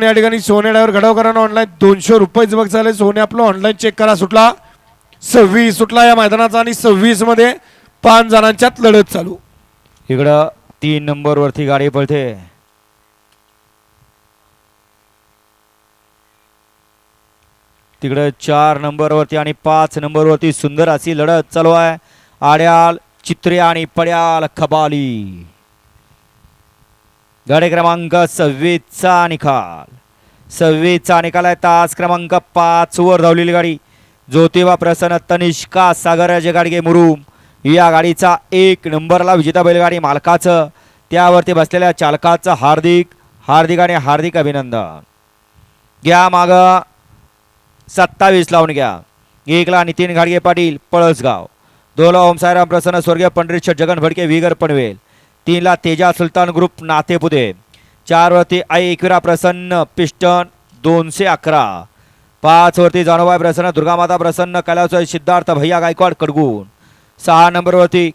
या ठिकाणी सोने डायवर घडवकरांना ऑनलाईन दोनशे रुपये बघ झाले. सोने आपलं ऑनलाईन चेक करा सुटला. सव्वीस सुटला या मैदानाचा आणि सव्वीसमध्ये पाच जणांच्यात लढत चालू. इकडं तीन नंबर वरती गाडी पळते. तिकडं चार नंबर वरती आणि पाच नंबर वरती सुंदर अशी लढत चालू आहे. आड्याल चित्रे आणि पड्याल खबाली. गाडी क्रमांक सव्वीसचा निकाल. सव्वीसचा निकाल आहे. तास क्रमांक पाच वर धावलेली गाडी. ज्योतिबा प्रसन्न तनिष्का सागराचे गाडगे मुरुम. या गाडीचा एक नंबरला विजेता बैलगाडी मालकाचं त्यावरती बसलेल्या चालकाचं हार्दिक हार्दिक आणि हार्दिक अभिनंदन. घ्या माग. सत्तावीस लावून घ्या. एकला नितीन घाडगे पाटील पळसगाव. दोला ओम प्रसन्न स्वर्गीय पंढरीश जगन भडके विगर पनवेल. तीनला तेजा सुलतान ग्रुप नातेपुते. चारवरती आई एकविरा प्रसन्न पिस्टन दोनशे अकरा. पाचवरती जानोबाई प्रसन्न दुर्गामाता प्रसन्न कैलास सिद्धार्थ भैया गायकवाड कडगून सहा नंबरवरती